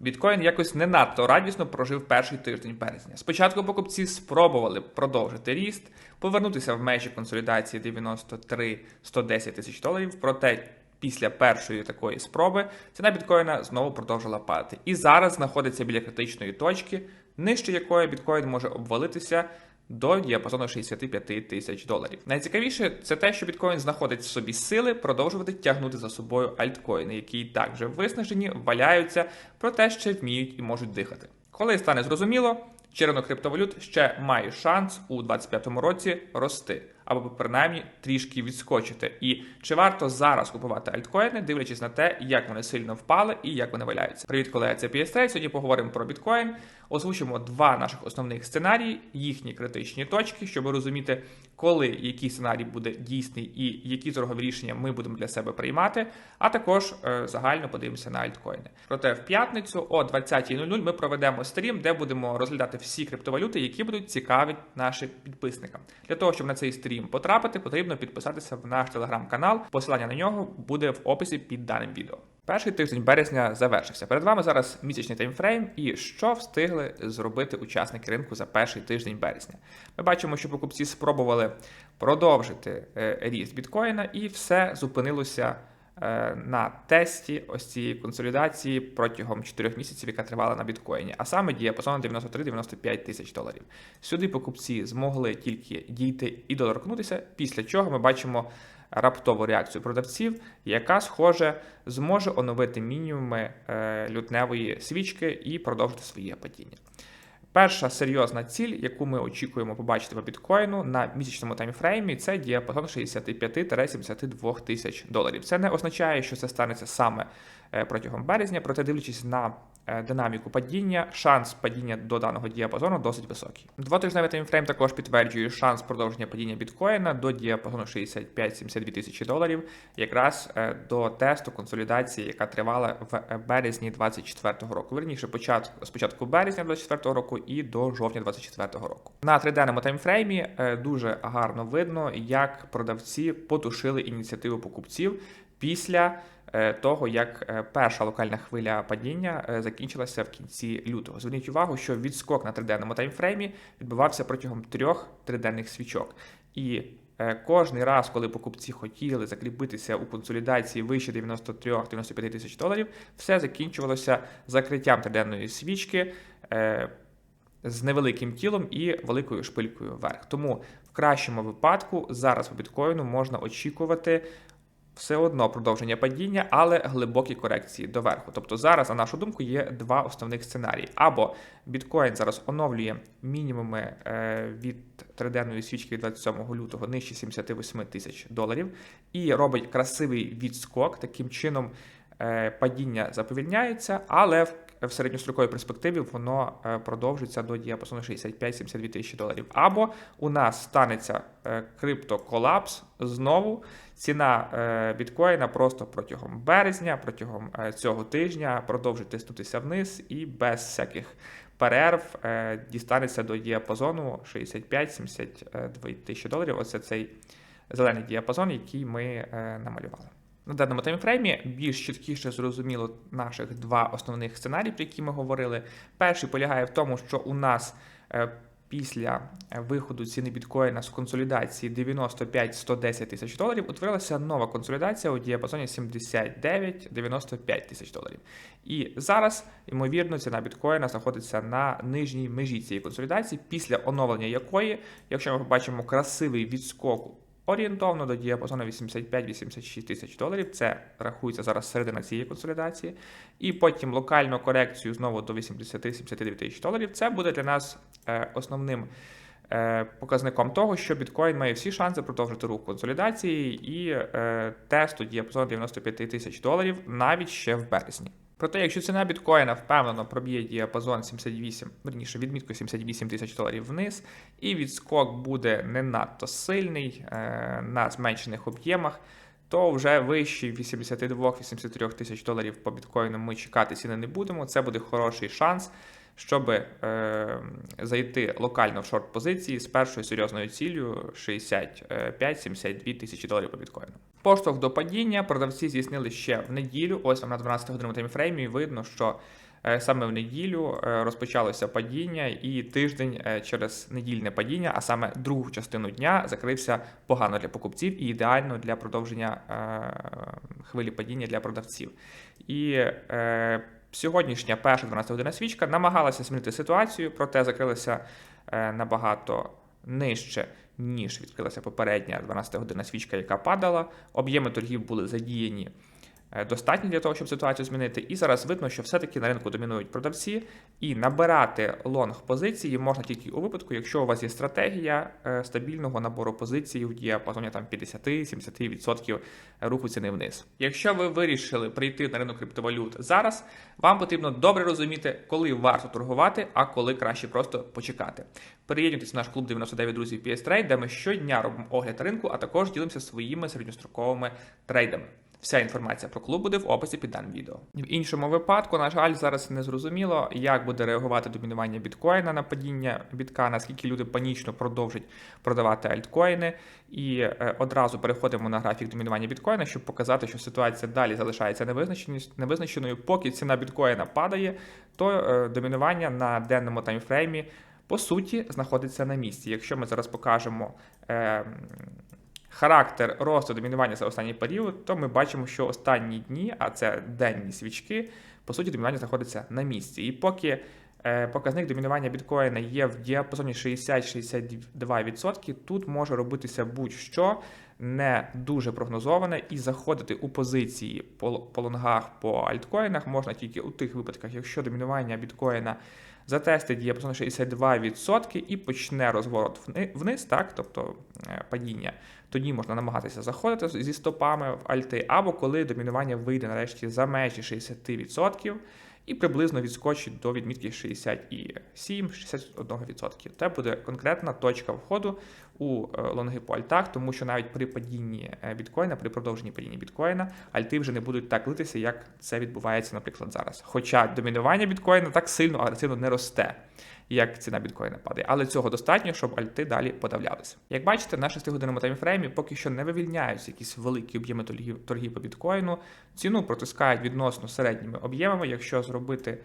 Біткоін якось не надто радісно прожив перший тиждень березня. Спочатку покупці спробували продовжити ріст, повернутися в межі консолідації 93-110 тисяч доларів. Проте після першої такої спроби ціна біткоїна знову продовжила падати. І зараз знаходиться біля критичної точки, нижче якої біткоін може обвалитися до діапазону 65 тисяч доларів. Найцікавіше це те, що біткоін знаходить в собі сили продовжувати тягнути за собою альткоїни, які так вже виснажені, валяються, проте ще вміють і можуть дихати. Коли стане зрозуміло, чи ринок криптовалют ще має шанс у 2025 році рости, або принаймні трішки відскочити. І чи варто зараз купувати альткоїни, дивлячись на те, як вони сильно впали і як вони валяються? Привіт, колеги, це PST. Сьогодні поговоримо про біткоін. Озвучимо два наших основних сценарії, їхні критичні точки, щоб розуміти, коли який сценарій буде дійсний і які торгові рішення ми будемо для себе приймати. А також е, загально подивимося на альткоїни. Проте в п'ятницю о 20.00 ми проведемо стрім, де будемо розглядати всі криптовалюти, які будуть цікаві нашим підписникам. Для того щоб на цей стрім потрапити, потрібно підписатися в наш телеграм-канал. Посилання на нього буде в описі під даним відео. Перший тиждень березня завершився. Перед вами зараз місячний таймфрейм. І що встигли зробити учасники ринку за перший тиждень березня? Ми бачимо, що покупці спробували продовжити е, ріст біткоїна, і все зупинилося на тесті ось цієї консолідації протягом 4 місяців, яка тривала на біткоїні, а саме діапазон 93-95 тисяч доларів. Сюди покупці змогли тільки дійти і доторкнутися, після чого ми бачимо раптову реакцію продавців, яка, схоже, зможе оновити мінімуми е, лютневої свічки і продовжити своє падіння. Перша серйозна ціль, яку ми очікуємо побачити по біткоїну на місячному таймфреймі, це діапазон 65-72 тисяч доларів. Це не означає, що це станеться саме протягом березня, проте дивлячись на е, динаміку падіння, шанс падіння до даного діапазону досить високий. Двотижневий таймфрейм також підтверджує шанс продовження падіння біткоїна до діапазону 65-72 тисячі доларів, якраз е, до тесту консолідації, яка тривала в березні 2024 року. Верніше, початку спочатку березня 2024 року і до жовтня 2024 року. На триденному таймфреймі е, дуже гарно видно, як продавці потушили ініціативу покупців після е, того, як е, перша локальна хвиля падіння е, закінчилася в кінці лютого. Зверніть увагу, що відскок на триденному таймфреймі відбувався протягом трьох триденних свічок. І Кожний раз, коли покупці хотіли закріпитися у консолідації вище 93-95 тисяч доларів, все закінчувалося закриттям триденної свічки з невеликим тілом і великою шпилькою вверх. Тому в кращому випадку зараз по біткоїну можна очікувати все одно продовження падіння, але глибокі корекції доверху. Тобто зараз, на нашу думку, є два основних сценарії: або біткоін зараз оновлює мінімуми е, від триденної свічки від 27 лютого нижче 78 тисяч доларів і робить красивий відскок. Таким чином е, падіння заповільняється, але в в середньостроковій перспективі воно е, продовжиться до діапазону 65-72 тисячі доларів. Або у нас станеться е, криптоколапс знову. Ціна е, біткоїна просто протягом березня, протягом цього тижня продовжить тиснутися вниз і без всяких перерв дістанеться до діапазону 65-72 тисячі доларів. Оце цей зелений діапазон, який ми намалювали. На даному таймфреймі більш чіткіше зрозуміло наших два основних сценарії, про які ми говорили. Перший полягає в тому, що у нас е, після виходу ціни біткоїна з консолідації 95-110 тисяч доларів утворилася нова консолідація у діапазоні 79-95 тисяч доларів. І зараз, ймовірно, ціна біткоїна знаходиться на нижній межі цієї консолідації, після оновлення якої, якщо ми побачимо красивий відскок орієнтовно до діапазону 85-86 тисяч доларів. Це рахується зараз середина цієї консолідації. І потім локальну корекцію знову до 80-79 тисяч доларів. Це буде для нас е, основним. Е, показником того, що біткоін має всі шанси продовжити рух консолідації і тесту діапазону 95 тисяч доларів навіть ще в березні. Проте, якщо ціна біткоїна впевнено проб'є діапазон 78, верніше відмітку 78 тисяч доларів вниз, і відскок буде не надто сильний е, на зменшених об'ємах, то вже вище 82-83 тисяч доларів по біткоїну ми чекати ціни не будемо. Це буде хороший шанс щоб е, зайти локально в шорт позиції з першою серйозною ціллю 65-72 тисячі доларів по біткоїну. Поштовх до падіння продавці здійснили ще в неділю. Ось вам на 12 годинному таймфреймі видно, що Е, Саме в неділю е, розпочалося падіння, і тиждень через недільне падіння, а саме другу частину дня, закрився погано для покупців і ідеально для продовження хвилі падіння для продавців. І сьогоднішня перша 12 година свічка намагалася змінити ситуацію, проте закрилася е, набагато нижче, ніж відкрилася попередня 12 година свічка, яка падала. Об'єми торгів були задіяні достатні для того, щоб ситуацію змінити. І зараз видно, що все-таки на ринку домінують продавці, і набирати лонг позиції можна тільки у випадку, якщо у вас є стратегія е, стабільного набору позицій у діапазоні там 50-70% руху ціни вниз. Якщо ви вирішили прийти на ринок криптовалют зараз, вам потрібно добре розуміти, коли варто торгувати, а коли краще просто почекати. Приєднуйтесь в наш клуб 99 друзів PS Trade, де ми щодня робимо огляд ринку, а також ділимося своїми середньостроковими трейдами. Вся інформація про клуб буде в описі під даним відео. В іншому випадку, на жаль, зараз не зрозуміло, як буде реагувати домінування біткоїна на падіння бітка, наскільки люди панічно продовжать продавати альткоїни. І е, одразу переходимо на графік домінування біткоїна, щоб показати, що ситуація далі залишається невизначеною. Поки ціна біткоїна падає, то е, домінування на денному таймфреймі по суті знаходиться на місці. Якщо ми зараз покажемо. Характер росту домінування за останній період, то ми бачимо, що останні дні, а це денні свічки, по суті, домінування знаходиться на місці. І поки е, показник домінування біткоїна є в діапазоні 60-62%, тут може робитися будь-що не дуже прогнозоване, і заходити у позиції по, по лонгах по альткоїнах можна тільки у тих випадках, якщо домінування біткоїна затестить діапазон 62% і почне розворот вниз, так, тобто е, падіння, тоді можна намагатися заходити зі стопами в альти, або коли домінування вийде нарешті за межі 60% і приблизно відскочить до відмітки 67-61%. Це буде конкретна точка входу у е, лонги по альтах, тому що навіть при падінні е, біткоїна, при продовженні падіння біткоїна, альти вже не будуть так литися, як це відбувається, наприклад, зараз. Хоча домінування біткоїна так сильно агресивно не росте, як ціна біткоїна падає. Але цього достатньо, щоб альти далі подавлялися. Як бачите, на 6-годинному таймфреймі поки що не вивільняються якісь великі об'єми торгів, торгів по біткоїну. Ціну протискають відносно середніми об'ємами. Якщо зробити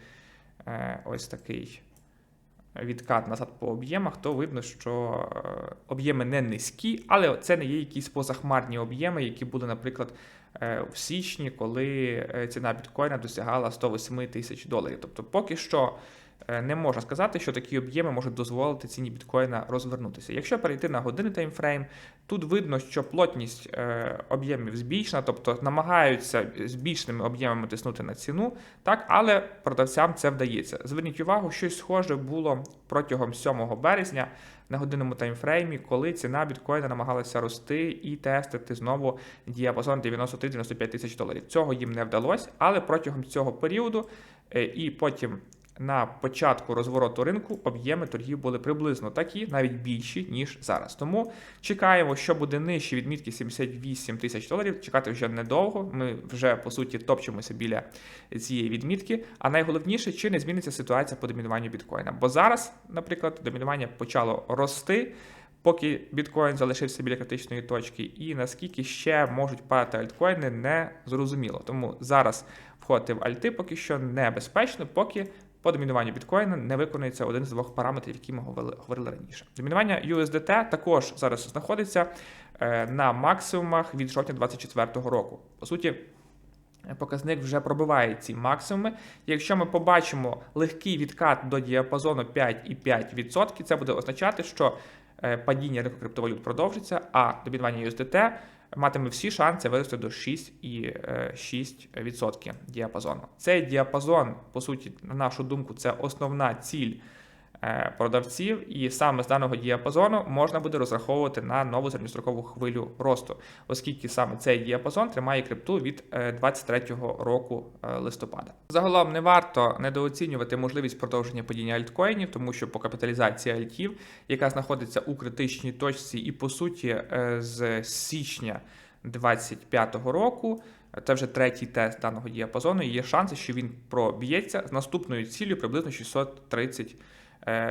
е, ось такий відкат назад по об'ємах, то видно, що е, об'єми не низькі, але це не є якісь позахмарні об'єми, які були, наприклад, е, в січні, коли е, ціна біткоїна досягала 108 тисяч доларів. Тобто, поки що не можна сказати, що такі об'єми можуть дозволити ціні біткоїна розвернутися. Якщо перейти на годинний таймфрейм, тут видно, що плотність е, об'ємів збільшена, тобто намагаються збільшеними об'ємами тиснути на ціну, так, але продавцям це вдається. Зверніть увагу, щось схоже було протягом 7 березня на годинному таймфреймі, коли ціна біткоїна намагалася рости і тестити знову діапазон 93-95 тисяч доларів. Цього їм не вдалося, але протягом цього періоду е, і потім на початку розвороту ринку об'єми торгів були приблизно такі, навіть більші, ніж зараз. Тому чекаємо, що буде нижче відмітки 78 тисяч доларів. Чекати вже недовго. Ми вже по суті топчемося біля цієї відмітки. А найголовніше, чи не зміниться ситуація по домінуванню біткоїна. Бо зараз, наприклад, домінування почало рости. Поки біткоін залишився біля критичної точки, і наскільки ще можуть падати альткоїни, не зрозуміло. Тому зараз входити в альти поки що небезпечно, поки по домінуванню біткоїна не виконується один з двох параметрів, які ми говорили, раніше. Домінування USDT також зараз знаходиться е, на максимумах від жовтня 2024 року. По суті, показник вже пробиває ці максимуми. Якщо ми побачимо легкий відкат до діапазону 5,5%, це буде означати, що е, падіння ринку криптовалют продовжиться, а домінування USDT матиме всі шанси вирости до 6,6% діапазону. Цей діапазон, по суті, на нашу думку, це основна ціль е, продавців, і саме з даного діапазону можна буде розраховувати на нову середньострокову хвилю росту, оскільки саме цей діапазон тримає крипту від 23-го року е, листопада. Загалом не варто недооцінювати можливість продовження падіння альткоїнів, тому що по капіталізації альтів, яка знаходиться у критичній точці, і по суті е, з січня 25-го року. Це вже третій тест даного діапазону. і Є шанси, що він проб'ється з наступною цілею приблизно 630 е,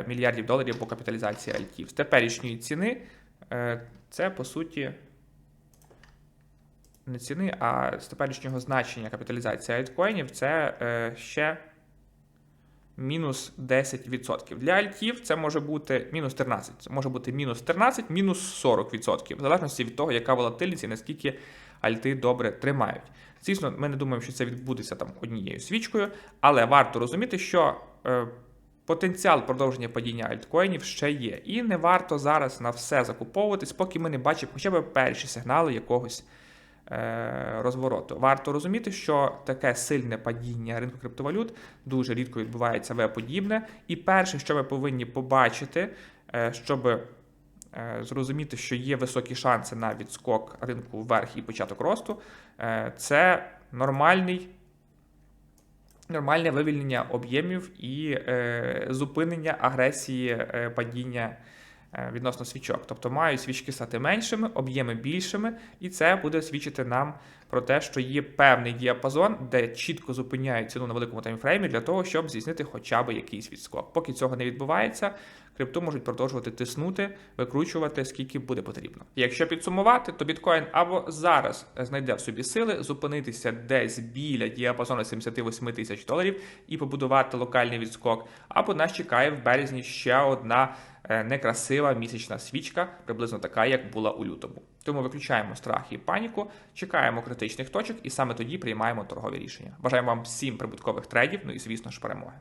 мільярдів доларів по капіталізації альтів. З теперішньої ціни е, це по суті не ціни, а з теперішнього значення капіталізації альткоїнів це е, ще мінус 10%. Для альтів це може бути мінус 13, це може бути мінус 13, мінус 40%, в залежності від того, яка волатильність і наскільки альти добре тримають. Звісно, ми не думаємо, що це відбудеться там однією свічкою, але варто розуміти, що е, потенціал продовження падіння альткоїнів ще є. І не варто зараз на все закуповуватись, поки ми не бачимо хоча б перші сигнали якогось е, розвороту. Варто розуміти, що таке сильне падіння ринку криптовалют дуже рідко відбувається В-подібне. І перше, що ми повинні побачити, е, щоб е, зрозуміти, що є високі шанси на відскок ринку вверх і початок росту, е, це нормальний. Нормальне вивільнення об'ємів і е, зупинення агресії е, падіння е, відносно свічок. Тобто мають свічки стати меншими, об'єми більшими, і це буде свідчити нам про те, що є певний діапазон, де чітко зупиняють ціну на великому таймфреймі для того, щоб здійснити хоча б якийсь відскок. Поки цього не відбувається, крипту можуть продовжувати тиснути, викручувати скільки буде потрібно. Якщо підсумувати, то біткоін або зараз знайде в собі сили зупинитися десь біля діапазону 78 тисяч доларів і побудувати локальний відскок, або нас чекає в березні ще одна е, некрасива місячна свічка, приблизно така, як була у лютому. Тому виключаємо страх і паніку, чекаємо критичних точок і саме тоді приймаємо торгові рішення. Бажаємо вам всім прибуткових трейдів, ну і звісно ж перемоги.